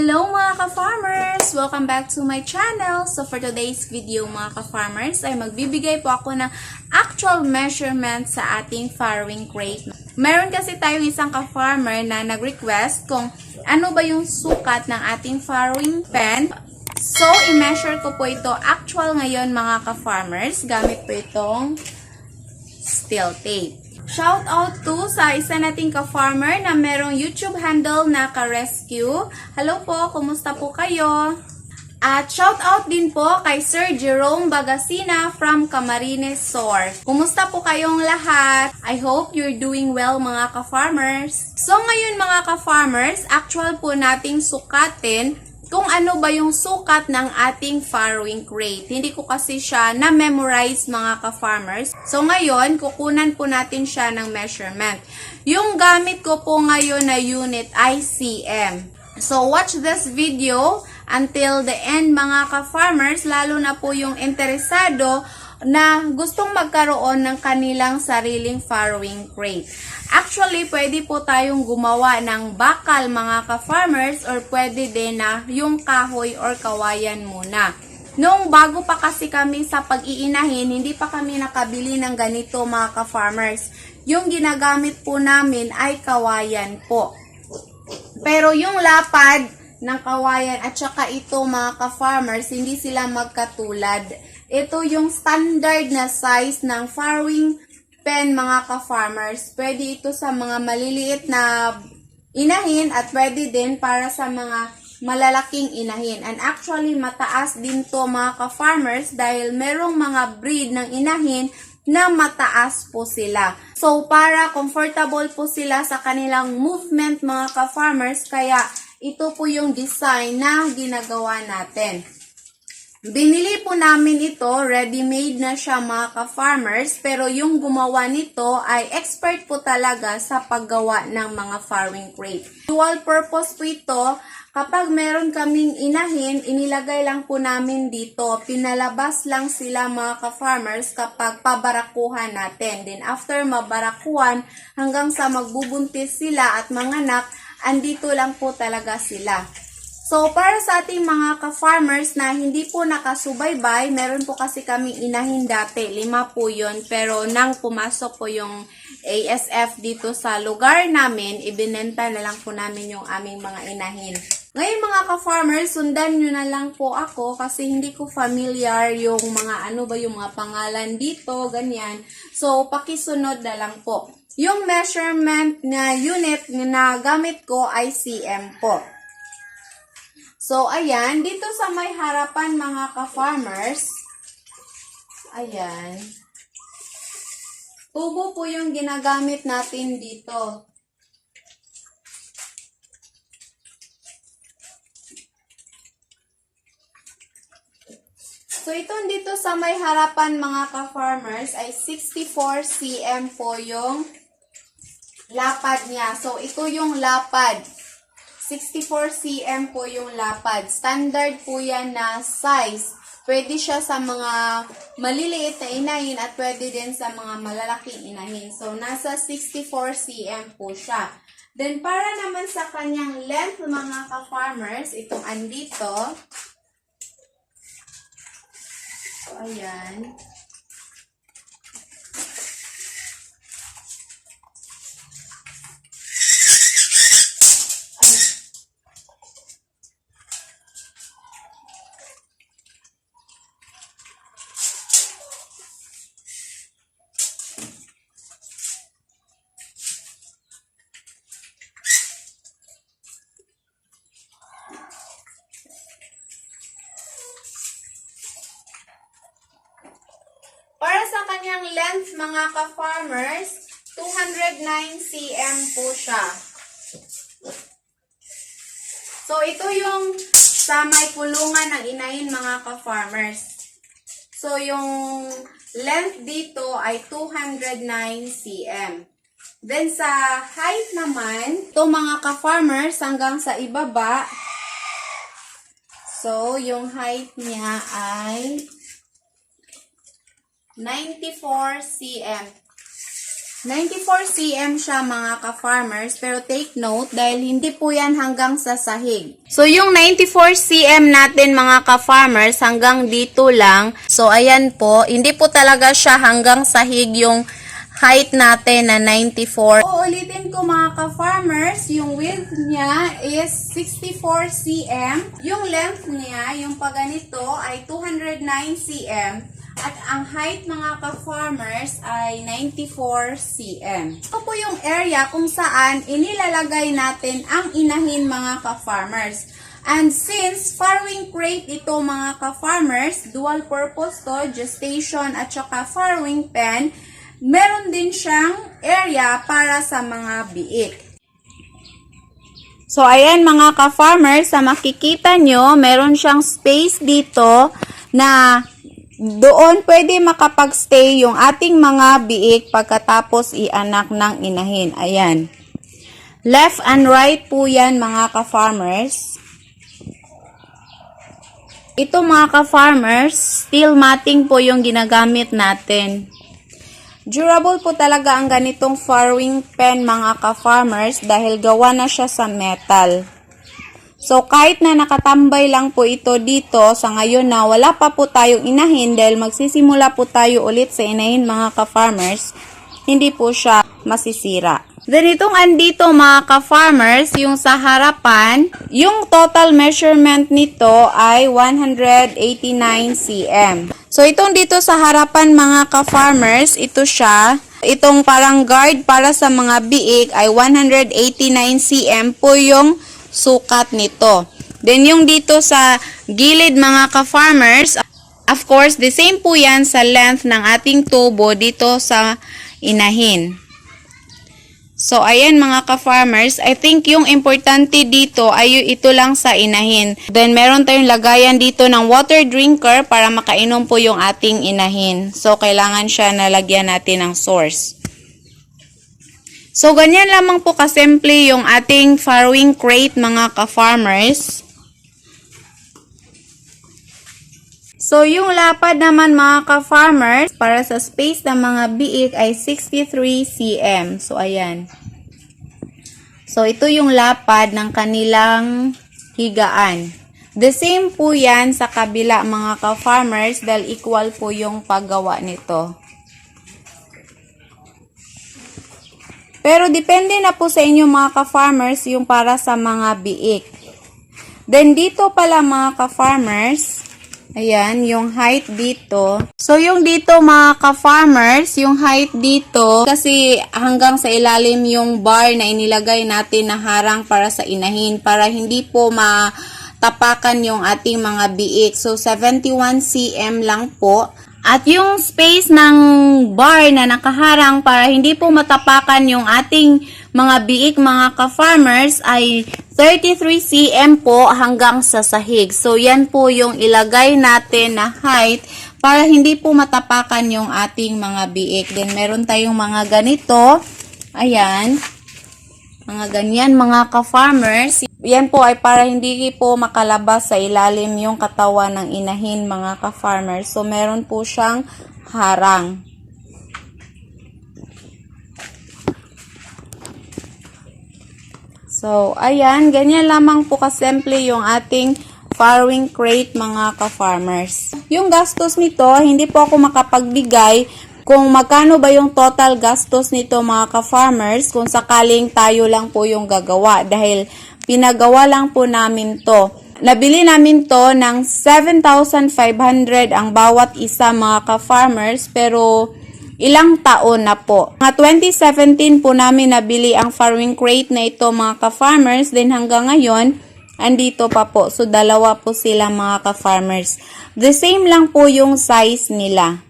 Hello mga ka-farmers! Welcome back to my channel. So for today's video mga ka-farmers ay magbibigay po ako ng actual measurement sa ating farrowing crate. Meron kasi tayong isang ka-farmer na nag-request kung ano ba yung sukat ng ating farrowing pen. So i-measure ko po ito actual ngayon mga ka-farmers gamit po itong steel tape. Shout out to sa isa nating ka-farmer na merong YouTube handle na ka-rescue. Hello po, kumusta po kayo? At shout out din po kay Sir Jerome Bagasina from Camarines Sur. Kumusta po kayong lahat? I hope you're doing well mga ka-farmers. So ngayon mga ka-farmers, actual po nating sukatin kung ano ba yung sukat ng ating farrowing crate. Hindi ko kasi siya na-memorize mga ka-farmers. So ngayon, kukunan po natin siya ng measurement. Yung gamit ko po ngayon na unit ay cm. So watch this video until the end mga ka-farmers, lalo na po yung interesado na gustong magkaroon ng kanilang sariling farrowing crate. Actually, pwede po tayong gumawa ng bakal mga ka-farmers or pwede din na yung kahoy or kawayan muna. Nung bago pa kasi kami sa pag-iinahin, hindi pa kami nakabili ng ganito mga ka-farmers. Yung ginagamit po namin ay kawayan po. Pero yung lapad ng kawayan at saka ito mga ka-farmers, hindi sila magkatulad. Ito yung standard na size ng farrowing pen mga ka-farmers. Pwede ito sa mga maliliit na inahin at pwede din para sa mga malalaking inahin. And actually, mataas din to mga ka-farmers dahil merong mga breed ng inahin na mataas po sila. So, para comfortable po sila sa kanilang movement mga ka-farmers, kaya ito po yung design na ginagawa natin. Binili po namin ito, ready-made na siya mga ka-farmers, pero yung gumawa nito ay expert po talaga sa paggawa ng mga farming crate. Dual purpose po ito, kapag meron kaming inahin, inilagay lang po namin dito. Pinalabas lang sila mga ka-farmers kapag pabarakuhan natin. Then after mabarakuhan, hanggang sa magbubuntis sila at manganak, andito lang po talaga sila. So, para sa ating mga ka-farmers na hindi po nakasubaybay, meron po kasi kaming inahin dati. Lima po yun. Pero nang pumasok po yung ASF dito sa lugar namin, ibinenta na lang po namin yung aming mga inahin. Ngayon mga ka-farmers, sundan nyo na lang po ako kasi hindi ko familiar yung mga ano ba yung mga pangalan dito, ganyan. So, pakisunod na lang po. Yung measurement na unit na gamit ko ay cm po. So, ayan. Dito sa may harapan mga ka-farmers, ayan. Tubo po yung ginagamit natin dito. So, ito dito sa may harapan mga ka-farmers ay 64 cm po yung lapad niya. So, ito yung lapad. 64 cm po yung lapad. Standard po yan na size. Pwede siya sa mga maliliit na inahin at pwede din sa mga malalaking inahin. So, nasa 64 cm po siya. Then, para naman sa kanyang length, mga ka-farmers, itong andito. So, ayan. Para sa kanyang length, mga ka-farmers, 209 cm po siya. So, ito yung sa may kulungan ng inahin mga ka-farmers. So, yung length dito ay 209 cm. Then, sa height naman, ito mga ka-farmers hanggang sa ibaba. So, yung height niya ay 94 cm. 94 cm siya mga ka-farmers, pero take note dahil hindi po yan hanggang sa sahig. So yung 94 cm natin mga ka-farmers hanggang dito lang. So ayan po, hindi po talaga siya hanggang sahig yung height natin na 94. Uulitin ko mga ka-farmers, yung width niya is 64 cm. Yung length niya, yung paganito ay 209 cm. At ang height mga ka-farmers ay 94 cm. Ito po yung area kung saan inilalagay natin ang inahin mga ka-farmers. And since farrowing crate ito mga ka-farmers, dual purpose to, gestation at saka farrowing pen, meron din siyang area para sa mga biik. So, ayan mga ka-farmers, sa makikita nyo, meron siyang space dito na doon pwede makapagstay yung ating mga biik pagkatapos ianak ng inahin. Ayan. Left and right po yan mga ka-farmers. Ito mga ka-farmers, steel matting po yung ginagamit natin. Durable po talaga ang ganitong farrowing pen mga ka-farmers dahil gawa na siya sa metal. So, kahit na nakatambay lang po ito dito, sa ngayon na wala pa po tayong inahin dahil magsisimula po tayo ulit sa inahin mga ka-farmers, hindi po siya masisira. Then, itong andito mga ka-farmers, yung sa harapan, yung total measurement nito ay 189 cm. So, itong dito sa harapan mga ka-farmers, ito siya. Itong parang guard para sa mga biik ay 189 cm po yung sukat nito. Then, yung dito sa gilid mga ka-farmers, of course, the same po yan sa length ng ating tubo dito sa inahin. So, ayan mga ka-farmers, I think yung importante dito ay ito lang sa inahin. Then, meron tayong lagayan dito ng water drinker para makainom po yung ating inahin. So, kailangan siya nalagyan natin ng source. So, ganyan lamang po kasimple yung ating farrowing crate mga ka-farmers. So, yung lapad naman mga ka-farmers, para sa space ng mga biik ay 63 cm. So, ayan. So, ito yung lapad ng kanilang higaan. The same po yan sa kabila mga ka-farmers dahil equal po yung paggawa nito. Pero depende na po sa inyo mga ka-farmers yung para sa mga biik. Then dito pala mga ka-farmers, ayan, yung height dito. So yung dito mga ka-farmers, yung height dito, kasi hanggang sa ilalim yung bar na inilagay natin na harang para sa inahin, para hindi po matapakan yung ating mga biik. So 71 cm lang po. At yung space ng bar na nakaharang para hindi po matapakan yung ating mga biik mga ka-farmers ay 33 cm po hanggang sa sahig. So yan po yung ilagay natin na height para hindi po matapakan yung ating mga biik. Then meron tayong mga ganito. Ayan. Mga ganyan mga ka-farmers. Yan po ay para hindi po makalabas sa ilalim yung katawan ng inahin mga ka-farmers. So, meron po siyang harang. So, ayan. Ganyan lamang po kasimple yung ating farrowing crate mga ka-farmers. Yung gastos nito, hindi po ako makapagbigay kung magkano ba yung total gastos nito mga ka-farmers kung sakaling tayo lang po yung gagawa dahil pinagawa lang po namin to. Nabili namin to ng 7,500 ang bawat isa mga ka-farmers pero ilang taon na po. Mga 2017 po namin nabili ang farming crate na ito mga ka-farmers then hanggang ngayon andito pa po. So dalawa po sila mga ka-farmers. The same lang po yung size nila.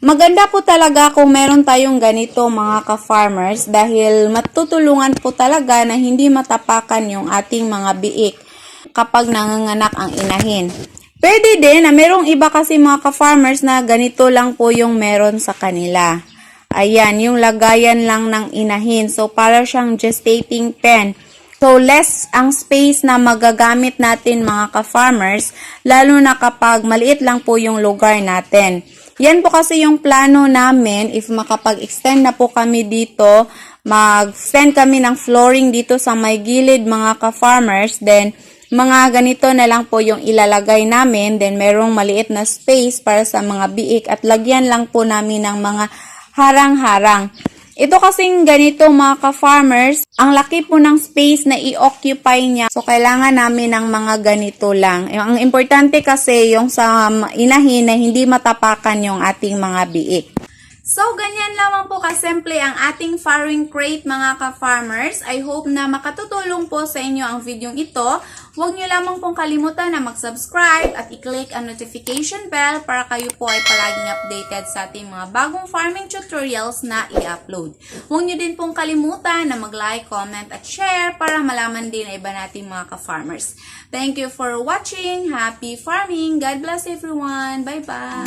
Maganda po talaga kung meron tayong ganito mga ka-farmers dahil matutulungan po talaga na hindi matapakan yung ating mga biik kapag nanganganak ang inahin. Pwede din na merong iba kasi mga ka-farmers na ganito lang po yung meron sa kanila. Ayan, yung lagayan lang ng inahin. So, para siyang gestating pen. So, less ang space na magagamit natin mga ka-farmers, lalo na kapag maliit lang po yung lugar natin. Yan po kasi yung plano namin if makapag-extend na po kami dito, mag-extend kami ng flooring dito sa may gilid mga ka-farmers, then mga ganito na lang po yung ilalagay namin, then merong maliit na space para sa mga biik at lagyan lang po namin ng mga harang-harang. Ito kasing ganito mga ka-farmers, ang laki po ng space na i-occupy niya. So, kailangan namin ng mga ganito lang. Ang importante kasi yung sa inahin na hindi matapakan yung ating mga biik. So, ganyan lamang po kasimple ang ating farming crate mga ka-farmers. I hope na makatutulong po sa inyo ang video ito. Huwag nyo lamang pong kalimutan na mag-subscribe at i-click ang notification bell para kayo po ay palaging updated sa ating mga bagong farming tutorials na i-upload. Huwag nyo din pong kalimutan na mag-like, comment at share para malaman din na iba nating mga ka-farmers. Thank you for watching. Happy farming. God bless everyone. Bye-bye.